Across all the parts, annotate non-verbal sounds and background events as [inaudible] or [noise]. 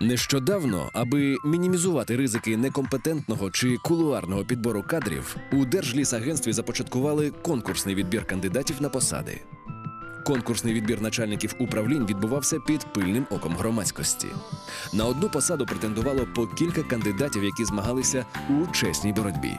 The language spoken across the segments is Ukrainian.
Нещодавно, аби мінімізувати ризики некомпетентного чи кулуарного підбору кадрів, у Держлісагентстві започаткували конкурсний відбір кандидатів на посади. Конкурсний відбір начальників управлінь відбувався під пильним оком громадськості. На одну посаду претендувало по кілька кандидатів, які змагалися у чесній боротьбі.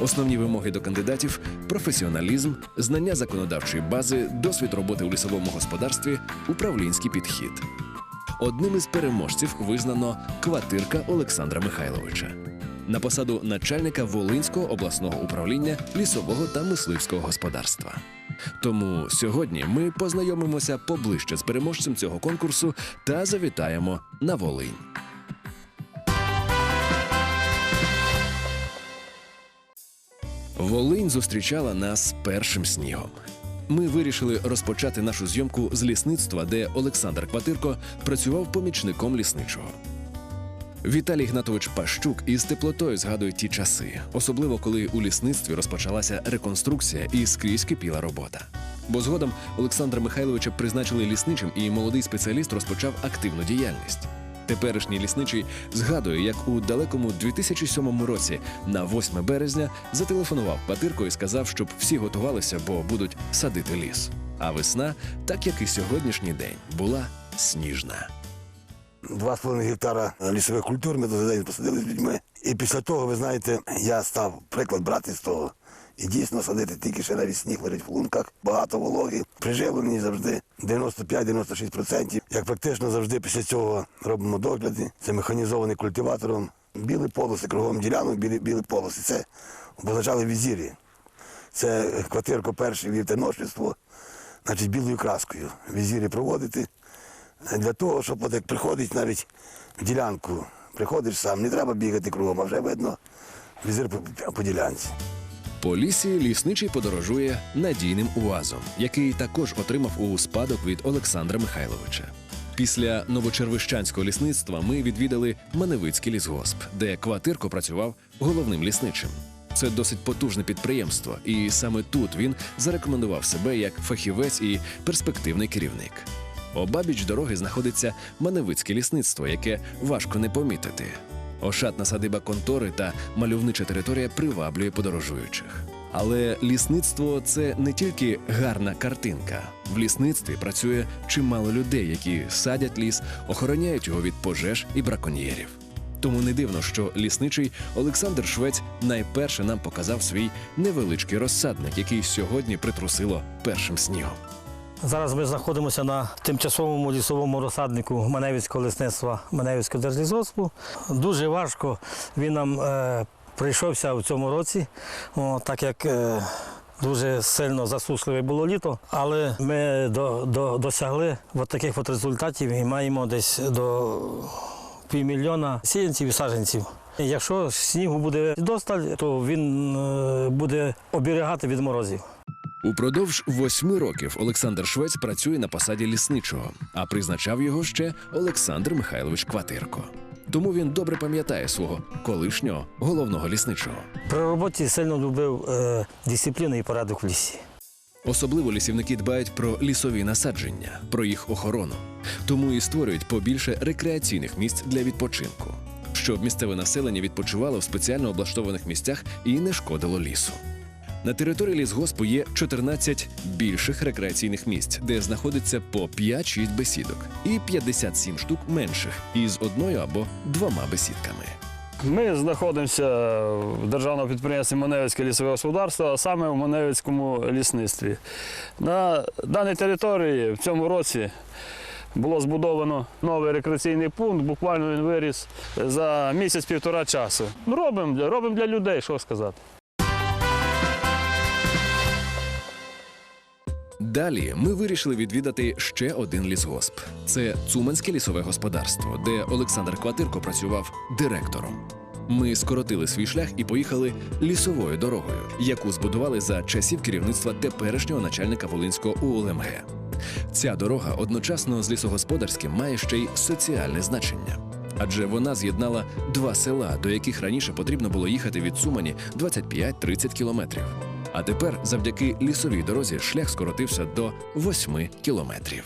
Основні вимоги до кандидатів професіоналізм, знання законодавчої бази, досвід роботи у лісовому господарстві, управлінський підхід. Одним із переможців визнано квартирка Олександра Михайловича на посаду начальника Волинського обласного управління лісового та мисливського господарства. Тому сьогодні ми познайомимося поближче з переможцем цього конкурсу та завітаємо на Волинь. Волинь зустрічала нас першим снігом. Ми вирішили розпочати нашу зйомку з лісництва, де Олександр Кватирко працював помічником лісничого. Віталій Гнатович Пащук із теплотою згадує ті часи, особливо коли у лісництві розпочалася реконструкція і скрізь кипіла робота. Бо згодом Олександра Михайловича призначили лісничим, і молодий спеціаліст розпочав активну діяльність. Теперішній лісничий згадує, як у далекому 2007 році на 8 березня зателефонував Патирко і сказав, щоб всі готувалися, бо будуть садити ліс. А весна, так як і сьогоднішній день, була сніжна. Два з половиною гектара лісових культур ми за день посадили з людьми. І після того, ви знаєте, я став приклад брати з того. І дійсно садити тільки ще навіть сніг лежить в лунках, багато вологи, приживлені завжди 95-96%. Як практично завжди після цього робимо догляди. Це механізований культиватором. Білі полоси, кругом ділянок, білі, білі полоси. Це обозначали візірі. Це квартирко перше вівтеношництво, значить білою краскою. Візірі проводити. Для того, щоб от як приходить навіть в ділянку, приходиш сам, не треба бігати кругом, а вже видно візир по, по ділянці. По лісі лісничий подорожує надійним уазом, який також отримав у спадок від Олександра Михайловича. Після новочервищанського лісництва ми відвідали Маневицький лісгосп, де Кватирко працював головним лісничим. Це досить потужне підприємство, і саме тут він зарекомендував себе як фахівець і перспективний керівник. Обабіч дороги знаходиться Маневицьке лісництво, яке важко не помітити. Ошатна садиба контори та мальовнича територія приваблює подорожуючих. Але лісництво це не тільки гарна картинка. В лісництві працює чимало людей, які садять ліс, охороняють його від пожеж і браконьєрів. Тому не дивно, що лісничий Олександр Швець найперше нам показав свій невеличкий розсадник, який сьогодні притрусило першим снігом. Зараз ми знаходимося на тимчасовому лісовому розсаднику Маневицького лісництва Маневицького держлісгоспу. Дуже важко він нам е, прийшовся в цьому році, о, так як е, дуже сильно засушливе було літо. Але ми до, до, досягли от таких от результатів і маємо десь до півмільйона сіянців і саджанців. Якщо снігу буде досталь, то він е, буде оберігати від морозів. Упродовж восьми років Олександр Швець працює на посаді лісничого, а призначав його ще Олександр Михайлович Кватирко. Тому він добре пам'ятає свого колишнього головного лісничого. При роботі сильно любив е, дисципліну і порядок в лісі. Особливо лісівники дбають про лісові насадження, про їх охорону, тому і створюють побільше рекреаційних місць для відпочинку, щоб місцеве населення відпочивало в спеціально облаштованих місцях і не шкодило лісу. На території лісгоспу є 14 більших рекреаційних місць, де знаходиться по 5-6 бесідок, і 57 штук менших із одною або двома бесідками. Ми знаходимося в державному підприємстві Маневицьке лісове господарство, а саме в Маневицькому лісництві. На даній території в цьому році було збудовано новий рекреаційний пункт, буквально він виріс за місяць-півтора часу. Робимо для, робимо для людей, що сказати. Далі ми вирішили відвідати ще один лісгосп. Це Цуманське лісове господарство, де Олександр Кватирко працював директором. Ми скоротили свій шлях і поїхали лісовою дорогою, яку збудували за часів керівництва теперішнього начальника Волинського УЛМГ. Ця дорога одночасно з лісогосподарським має ще й соціальне значення. Адже вона з'єднала два села, до яких раніше потрібно було їхати від Сумані 25-30 кілометрів. А тепер, завдяки лісовій дорозі, шлях скоротився до 8 кілометрів.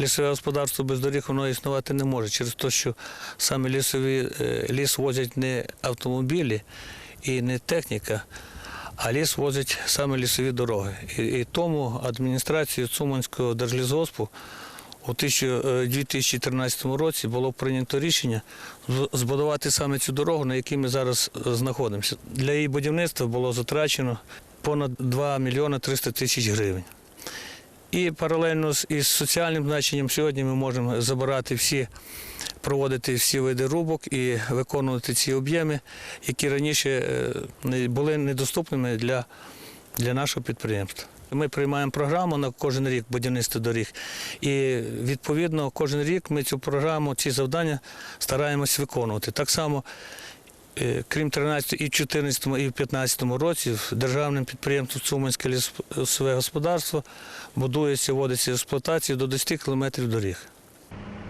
Лісове господарство без доріг воно існувати не може через те, що саме лісові е, ліс возять не автомобілі і не техніка, а ліс возять саме лісові дороги. І, і тому адміністрацію Цуманського держлісгоспу у 1000, е, 2013 році було прийнято рішення збудувати саме цю дорогу, на якій ми зараз е, знаходимося. Для її будівництва було затрачено понад 2 мільйони 300 тисяч гривень. І паралельно із соціальним значенням сьогодні ми можемо забирати всі, проводити всі види рубок і виконувати ці об'єми, які раніше е, були недоступними для, для нашого підприємства. Ми приймаємо програму на кожен рік будівництва доріг. І відповідно кожен рік ми цю програму, ці завдання стараємось виконувати. Так само Крім 13 і 14 і в 15 році державним підприємством Цуманське лісове господарство будується, вводиться експлуатацію до 10 кілометрів доріг.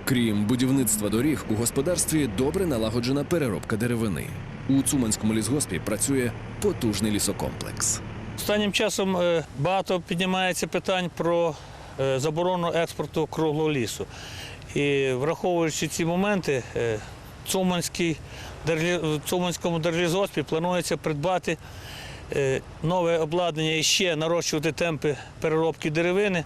Крім будівництва доріг, у господарстві добре налагоджена переробка деревини. У Цуманському лісгоспі працює потужний лісокомплекс. Останнім часом е, багато піднімається питань про е, заборону експорту круглого лісу. І враховуючи ці моменти, е, Цуманський, в Цуманському держлісгоспі планується придбати е, нове обладнання і ще нарощувати темпи переробки деревини,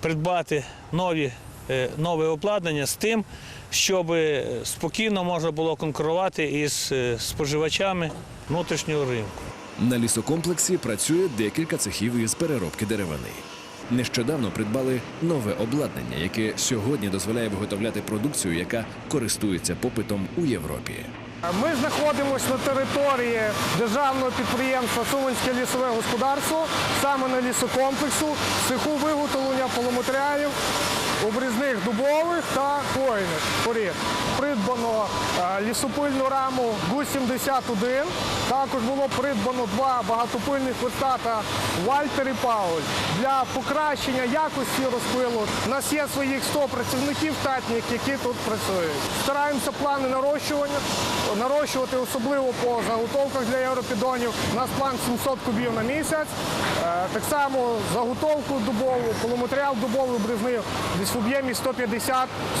придбати нові, е, нове обладнання з тим, щоб спокійно можна було конкурувати із е, споживачами внутрішнього ринку. На лісокомплексі працює декілька цехів із переробки деревини. Нещодавно придбали нове обладнання, яке сьогодні дозволяє виготовляти продукцію, яка користується попитом у Європі. Ми знаходимося на території державного підприємства Суманське лісове господарство, саме на лісокомплексу, цеху виготовлення поломатеріалів, обрізних дубових та хвойних порід. Придбано е, лісопильну раму ГУ-71. Також було придбано два багатопильних верстата Вальтер і Пауль. Для покращення якості розпилу у нас є своїх 100 працівників штатних, які тут працюють. Стараємося плани нарощування, нарощувати особливо по заготовках для європідонів. У нас план 700 кубів на місяць. Е, Так само заготовку дубову, полуматеріал дубовий обрізний десь в об'ємі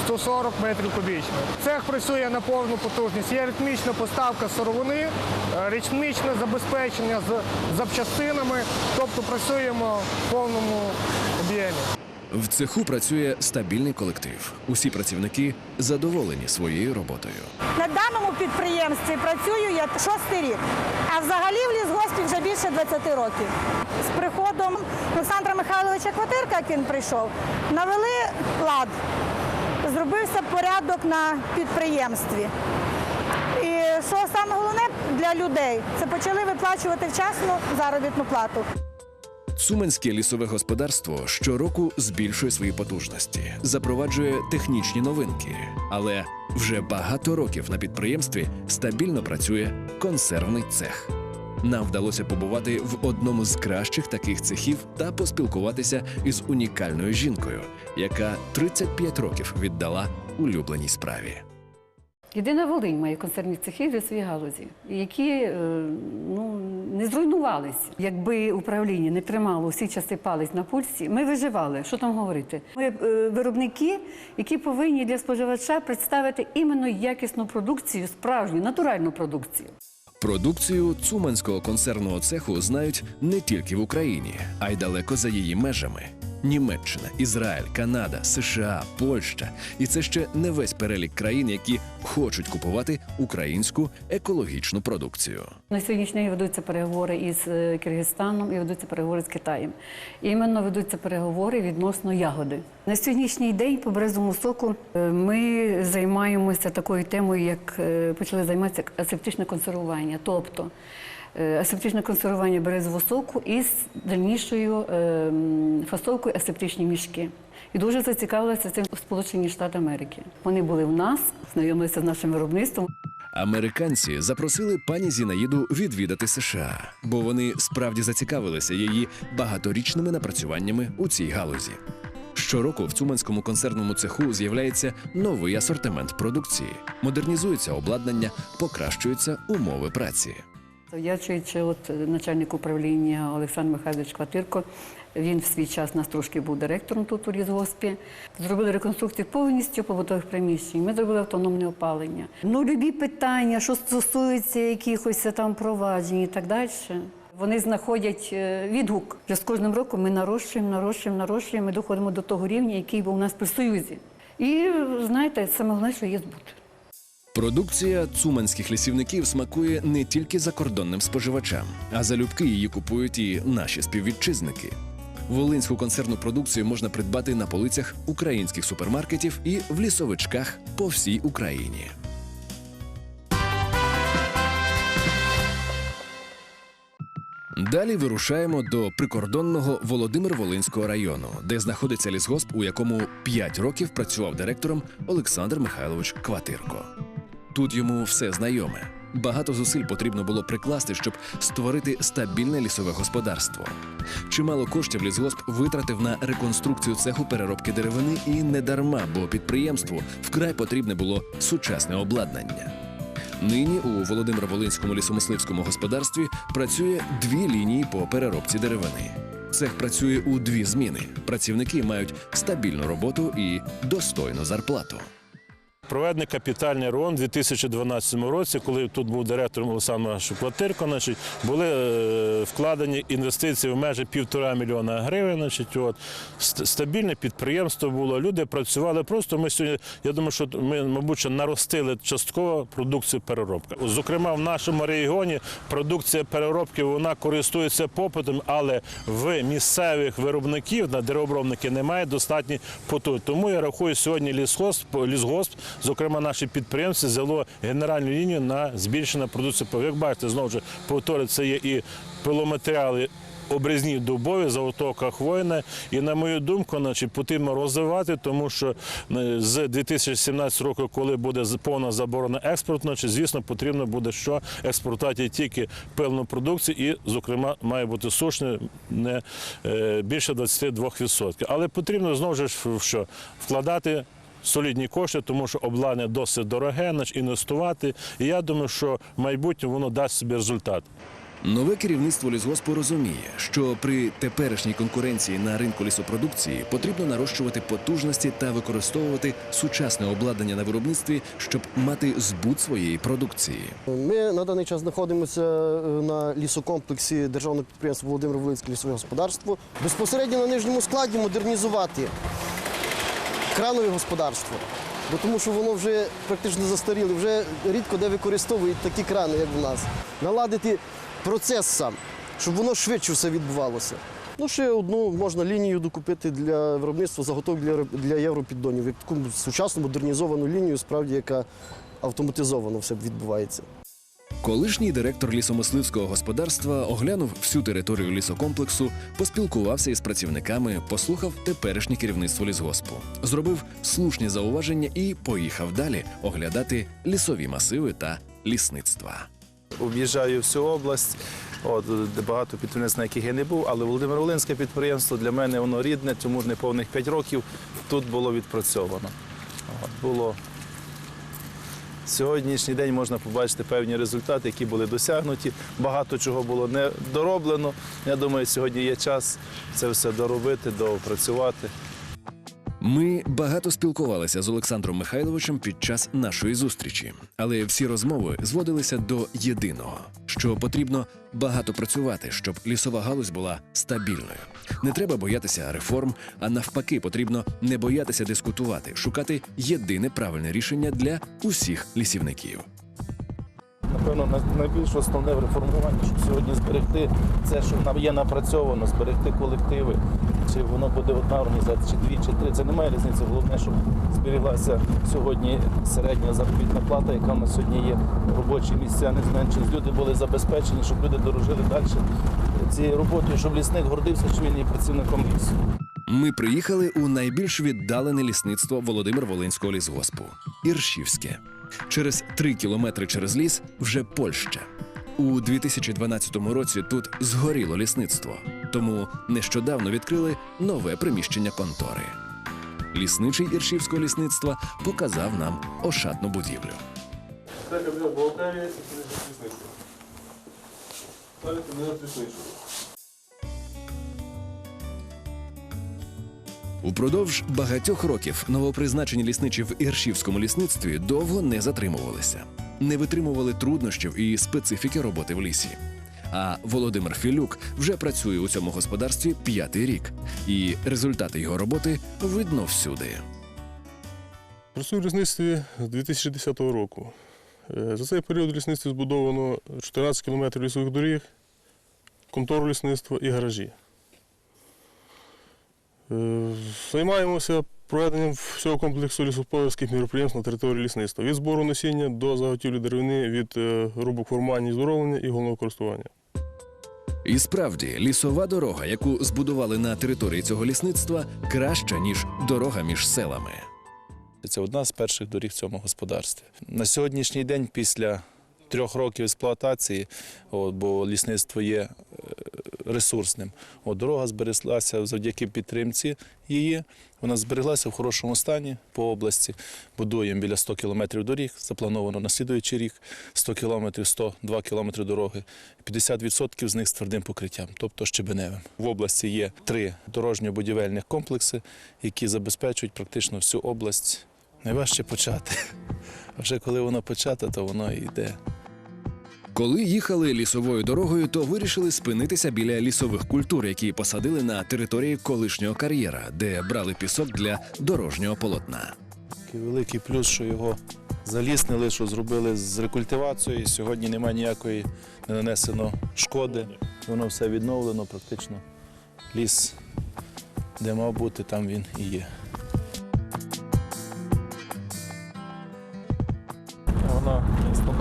150-140 метрів кубічних. Цех працює на повну потужність. Є ритмічна поставка сировини, е, ритмічне забезпечення з запчастинами, тобто працюємо в повному об'ємі. В цеху працює стабільний колектив. Усі працівники задоволені своєю роботою. На даному підприємстві працюю я шостий рік, а взагалі в лісгоспі вже більше 20 років. З приходом Олександра Михайловича Квартирка, як він прийшов, навели лад, зробився порядок на підприємстві. І що саме головне для людей, це почали виплачувати вчасно заробітну плату. Цуманське лісове господарство щороку збільшує свої потужності, запроваджує технічні новинки, але вже багато років на підприємстві стабільно працює консервний цех. Нам вдалося побувати в одному з кращих таких цехів та поспілкуватися із унікальною жінкою, яка 35 років віддала улюбленій справі. Єдина Волинь має концерні цехи в лісовій галузі, які е, ну, не зруйнувалися. Якби управління не тримало всі часи палець на пульсі, ми виживали. Що там говорити? Ми е, виробники, які повинні для споживача представити іменно якісну продукцію, справжню, натуральну продукцію. Продукцію цуманського концерного цеху знають не тільки в Україні, а й далеко за її межами. Німеччина, Ізраїль, Канада, США, Польща. І це ще не весь перелік країн, які хочуть купувати українську екологічну продукцію. На сьогоднішній ведуться переговори із е, Киргизстаном і ведуться переговори з Китаєм. Іменно ведуться переговори відносно ягоди. На сьогоднішній день по березовому соку е, ми займаємося такою темою, як е, почали займатися асептичне консервування. Тобто асептичне консервування березового соку із дальнішою е, фасовкою асептичні мішки. І дуже зацікавилися цим Сполучені Штати Америки. Вони були в нас, знайомилися з нашим виробництвом. Американці запросили пані Зінаїду відвідати США, бо вони справді зацікавилися її багаторічними напрацюваннями у цій галузі. Щороку в цуманському концерному цеху з'являється новий асортимент продукції, модернізується обладнання, покращуються умови праці. Я чуючи, от начальник управління Олександр Михайлович Кватирко, Він в свій час нас трошки був директором тут у лісгоспі. Зробили реконструкцію повністю побутових приміщень. Ми зробили автономне опалення. Ну, любі питання, що стосуються якихось там проваджень і так далі. Вони знаходять е, відгук. Вже з кожним роком ми нарощуємо, нарощуємо, нарощуємо, ми доходимо до того рівня, який був у нас при Союзі. І знаєте, саме головне, що є збут. Продукція цуманських лісівників смакує не тільки закордонним споживачам, а залюбки її купують і наші співвітчизники. Волинську консервну продукцію можна придбати на полицях українських супермаркетів і в лісовичках по всій Україні. Далі вирушаємо до прикордонного Володимир-Волинського району, де знаходиться лісгосп, у якому 5 років працював директором Олександр Михайлович Кватирко. Тут йому все знайоме. Багато зусиль потрібно було прикласти, щоб створити стабільне лісове господарство. Чимало коштів лісгосп витратив на реконструкцію цеху переробки деревини і не дарма, бо підприємству вкрай потрібне було сучасне обладнання. Нині у Володимир-Волинському лісомисливському господарстві працює дві лінії по переробці деревини. Цех працює у дві зміни. Працівники мають стабільну роботу і достойну зарплату. Проведений капітальний ремонт у 2012 році, коли тут був директором Олександр Шуплатирко, значить, були е, вкладені інвестиції в межі півтора мільйона гривень. Значить, от. Стабільне підприємство було, люди працювали. Просто ми сьогодні, я думаю, що ми, мабуть, наростили частково продукцію переробки. Зокрема, в нашому регіоні продукція переробки вона користується попитом, але в місцевих виробників на деревообробники немає достатньої потуги. Тому я рахую, сьогодні лісгосп, лісгосп, зокрема наші підприємці, взяло генеральну лінію на збільшення продукції. Як бачите, знову ж повторю, це є і пиломатеріали. Обрізні дубові, заготовка хвойна. І на мою думку, потрібно розвивати, тому що е, з 2017 року, коли буде повна заборона значить, звісно, потрібно буде що експортувати тільки певну продукцію, і, зокрема, має бути сушне не е, більше 22%. Але потрібно знову ж вкладати. Солідні кошти, тому що обладнання досить дороге, значить, інвестувати. І я думаю, що в майбутньому воно дасть собі результат. Нове керівництво лісгоспу розуміє, що при теперішній конкуренції на ринку лісопродукції потрібно нарощувати потужності та використовувати сучасне обладнання на виробництві, щоб мати збут своєї продукції. Ми на даний час знаходимося е, на лісокомплексі державного підприємства Володимир Волинське лісове господарство. Безпосередньо на нижньому складі модернізувати кранове господарство. Бо тому що воно вже практично застаріло, вже рідко де використовують такі крани, як в нас. Наладити процес сам, щоб воно швидше все відбувалося. Ну, ще одну можна лінію докупити для виробництва заготовок для, для європіддонів. Таку сучасну модернізовану лінію, справді, яка автоматизовано все відбувається. Колишній директор лісомисливського господарства оглянув всю територію лісокомплексу, поспілкувався із працівниками, послухав теперішнє керівництво лісгоспу, зробив слушні зауваження і поїхав далі оглядати лісові масиви та лісництва. об'їжджаю всю область. От, багато підприємств, на яких я не був, але Володимир Волинське підприємство для мене воно рідне, тому неповних 5 років тут було відпрацьовано. От, було Сьогоднішній день можна побачити певні результати, які були досягнуті. Багато чого було не дороблено. Я думаю, сьогодні є час це все доробити, доопрацювати. Ми багато спілкувалися з Олександром Михайловичем під час нашої зустрічі, але всі розмови зводилися до єдиного: що потрібно багато працювати, щоб лісова галузь була стабільною. Не треба боятися реформ, а навпаки, потрібно не боятися дискутувати, шукати єдине правильне рішення для усіх лісівників. Напевно, на- найбільш основне в реформуванні, щоб сьогодні зберегти це, що нам є напрацьовано, зберегти колективи. Чи воно буде одна організація, чи дві, чи три. Це немає різниці. Головне, щоб зберіглася сьогодні середня заробітна плата, яка в нас сьогодні є. Робочі місця не зменшились. Люди були забезпечені, щоб люди дорожили далі цією роботою, щоб лісник гордився, що він є працівником лісу. Ми приїхали у найбільш віддалене лісництво Володимир Волинського лісгоспу Іршівське. Через три кілометри через ліс вже Польща. У 2012 році тут згоріло лісництво, тому нещодавно відкрили нове приміщення контори. Лісничий іршівського лісництва показав нам ошатну будівлю. Це кабінет бухгалтерії лісництва. Далі кабінет лісничого. Упродовж багатьох років новопризначені лісничі в Іршівському лісництві довго не затримувалися, не витримували труднощів і специфіки роботи в лісі. А Володимир Філюк вже працює у цьому господарстві п'ятий рік, і результати його роботи видно всюди. Працюю в лісництві з 2010 року. Е, За цей період в лісництві збудовано 14 кілометрів лісових доріг, контору лісництва і гаражі. Е, Займаємося проведенням всього комплексу лісопорських міроприємств на території лісництва. Від збору насіння до заготівлі деревини, від е, рубок формування і здоровлення і головного користування. І справді, лісова дорога, яку збудували на території цього лісництва, краща ніж дорога між селами. Це одна з перших доріг в цьому господарстві. На сьогоднішній день, після трьох років експлуатації, от, бо лісництво є е, ресурсним, от, дорога збереглася завдяки підтримці її. Вона збереглася в хорошому стані по області. Будуємо біля 100 кілометрів доріг, заплановано на слідуючий рік 100 кілометрів, 102 кілометри дороги. 50% з них з твердим покриттям, тобто щебеневим. В області є три дорожньо-будівельних комплекси, які забезпечують практично всю область. Найважче почати. [laughs] А вже коли воно почато, то воно і йде. Коли їхали лісовою дорогою, то вирішили спинитися біля лісових культур, які посадили на території колишнього кар'єра, де брали пісок для дорожнього полотна. Великий плюс, що його заліснили, що зробили з рекультивацією. Сьогодні немає ніякої не нанесено шкоди. Воно все відновлено, практично. Ліс, де мав бути, там він і є.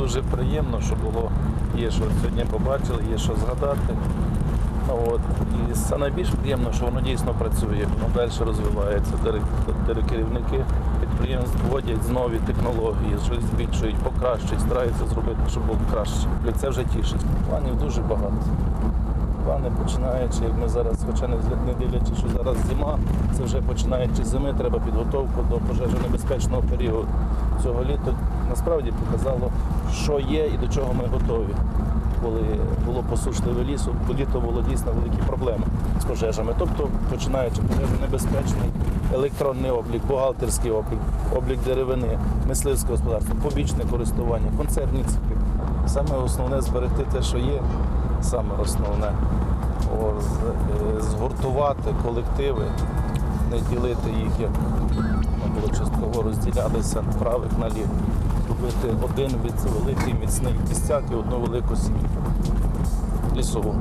Дуже приємно, що було. Є що сьогодні побачили, є що згадати. Ну, от. І це найбільш приємно, що воно дійсно працює, воно далі розвивається. Дирек- Керівники підприємств вводять нові технології, щось збільшують, покращують, стараються зробити, щоб було краще. І це вже тішить. Планів дуже багато. Плани починаючи, як ми зараз, хоча не дивлячись, що зараз зима, це вже починаючи з зими, треба підготовку до пожежонебезпечного періоду. Цього літа насправді показало, що є і до чого ми готові. Коли було посушливе лісо, бо літо було дійсно великі проблеми з пожежами. Тобто, починаючи пожежонебезпечний електронний облік, бухгалтерський облік, облік деревини, мисливське господарство, побічне користування, концертні цехи. Саме основне зберегти те, що є, саме основне. Е, згуртувати колективи, не ділити їх, як ми було частково розділялися правих на лівих. Робити один великий міцний кістяк і одну велику сім'ю лісову.